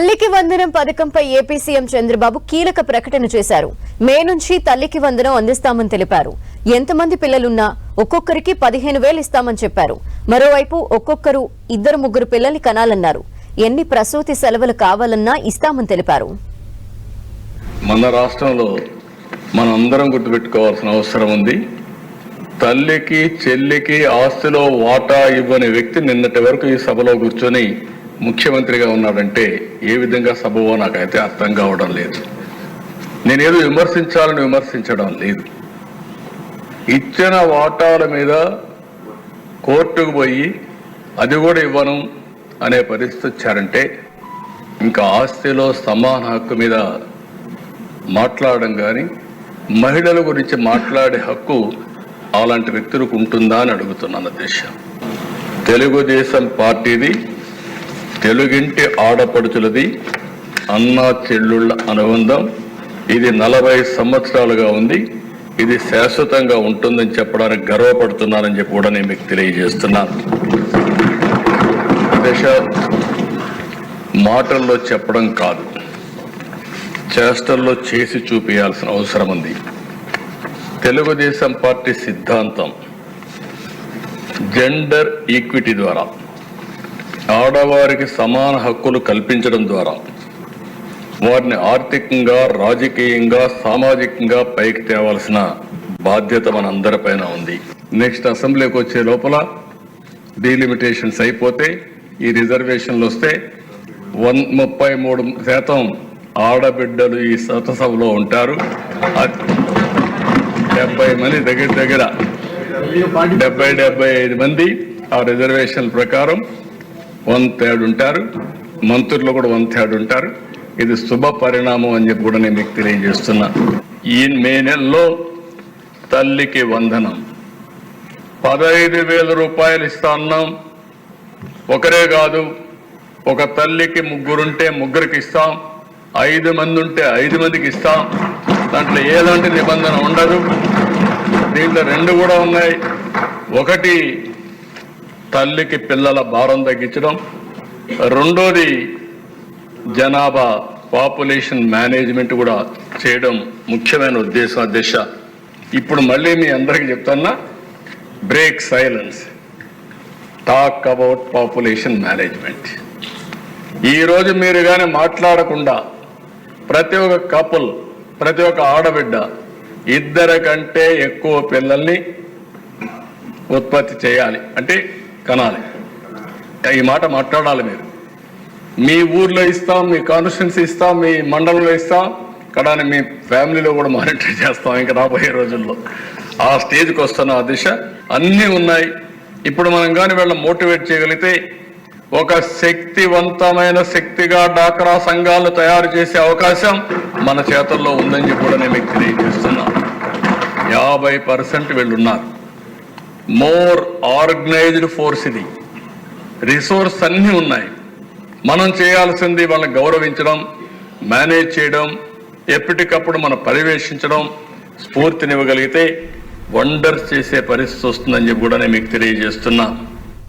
తల్లికి వందనం పథకంపై AP CM Chandrababu కీలక ప్రకటన చేశారు. మే నుంచి తల్లికి వందనం అందిస్తామని తెలిపారు. ఎంతమంది పిల్లలున్నా ఒక్కొక్కరికి పదిహేను వేలు ఇస్తామని చెప్పారు. మరోవైపు ఒక్కొక్కరు ఇద్దరు ముగ్గురు పిల్లల్ని కనాలన్నారు. ఎన్ని ప్రసూతి సెలవులు కావాలన్నా ఇస్తామని తెలిపారు. మన రాష్ట్రంలో మనందరం గుర్తుపెట్టుకోవాల్సిన అవసరం ఉంది. తల్లికి చెల్లికి ఆస్తిలో వాటా ఇవ్వని వ్యక్తి నిన్నటి వరకు ఈ సభలో కూర్చొని ముఖ్యమంత్రిగా ఉన్నాడంటే ఏ విధంగా సభవో నాకైతే అర్థం కావడం లేదు. నేనేదో విమర్శించాలని విమర్శించడం లేదు. ఇచ్చిన వాటాల మీద కోర్టుకు పోయి అది కూడా ఇవ్వను అనే పరిస్థితి వచ్చారంటే ఇంకా ఆస్తిలో సమాన హక్కు మీద మాట్లాడడం కానీ మహిళల గురించి మాట్లాడే హక్కు అలాంటి వ్యక్తులకు ఉంటుందా అని అడుగుతున్నాను దేశ తెలుగుదేశం పార్టీది తెలుగింటి ఆడపడుచులది అన్న చెల్లుళ్ళ అనుబంధం. ఇది నలభై సంవత్సరాలుగా ఉంది. ఇది శాశ్వతంగా ఉంటుందని చెప్పడానికి గర్వపడుతున్నానని చెప్పి కూడా నేను మీకు తెలియజేస్తున్నాను. దశ మాటల్లో చెప్పడం కాదు. చేష్టల్లో చేసి చూపించాల్సిన అవసరం ఉంది. తెలుగుదేశం పార్టీ సిద్ధాంతం. జెండర్ ఈక్విటీ ద్వారా. ఆడవారికి సమాన హక్కులు కల్పించడం ద్వారా వారిని ఆర్థికంగా రాజకీయంగా సామాజికంగా పైకి తేవాల్సిన బాధ్యత మనందరిపైన ఉంది. నెక్స్ట్ అసెంబ్లీకి వచ్చే లోపల డీలిమిటేషన్స్ అయిపోతే ఈ రిజర్వేషన్లు వస్తే వన్ ముప్పై మూడు శాతం ఆడబిడ్డలు ఈ సతసభలో ఉంటారు. డెబ్బై మంది దగ్గర దగ్గర డెబ్బై డెబ్బై ఐదు మంది ఆ రిజర్వేషన్ ప్రకారం వన్ థర్డ్ ఉంటారు. మంత్రులు కూడా వన్ థర్డ్ ఉంటారు. ఇది శుభ పరిణామం అని చెప్పి కూడా నేను మీకు తెలియజేస్తున్నా. ఈ మే నెలలో తల్లికి వందనం. పదహైదు వేల రూపాయలు ఇస్తా ఉన్నాం ఒకరే కాదు ఒక తల్లికి ముగ్గురుంటే ముగ్గురికి ఇస్తాం. ఐదు మంది ఉంటే ఐదు మందికి ఇస్తాం. దాంట్లో ఏలాంటి నిబంధన ఉండదు. దీంట్లో రెండు కూడా ఉన్నాయి. ఒకటి తల్లికి పిల్లల భారం తగ్గించడం. రెండోది జనాభా పాపులేషన్ మేనేజ్మెంట్ కూడా చేయడం ముఖ్యమైన ఉద్దేశం అధ్యక్ష ఇప్పుడు మళ్ళీ మీ అందరికి చెప్తున్నా break silence. Talk about population management. ఈరోజు మీరు కానీ మాట్లాడకుండా ప్రతి ఒక్క కపుల్ ప్రతి ఒక్క ఆడబిడ్డ ఇద్దరి కంటే ఎక్కువ పిల్లల్ని ఉత్పత్తి చేయాలి. అంటే కనాలి. ఈ మాట మాట్లాడాలి మీరు. మీ ఊర్లో ఇస్తాం మీ కాన్స్టిట్యున్సీ ఇస్తాం మీ మండలంలో ఇస్తాం కానీ మీ ఫ్యామిలీలో కూడా మానిటర్ చేస్తాం ఇంకా రాబోయే రోజుల్లో. ఆ స్టేజ్కి వస్తున్న ఆ దిశ అన్నీ ఉన్నాయి. ఇప్పుడు మనం కానీ వీళ్ళని మోటివేట్ చేయగలిగితే ఒక శక్తివంతమైన శక్తిగా డాక్రా సంఘాలను తయారు చేసే అవకాశం మన చేతుల్లో ఉందని చెప్పి కూడా నేను మీకు తెలియజేస్తున్నాను యాభై పర్సెంట్ వీళ్ళున్నారు మోర్ ఆర్గనైజ్డ్ ఫోర్స్ ఇది. రిసోర్స్ అన్నీ ఉన్నాయి. మనం చేయాల్సింది వాళ్ళని గౌరవించడం మేనేజ్ చేయడం ఎప్పటికప్పుడు మనం పర్యవేక్షించడం స్ఫూర్తినివ్వగలిగితే వండర్స్ చేసే పరిస్థితి వస్తుందని చెప్పి కూడా నేను మీకు తెలియజేస్తున్నా.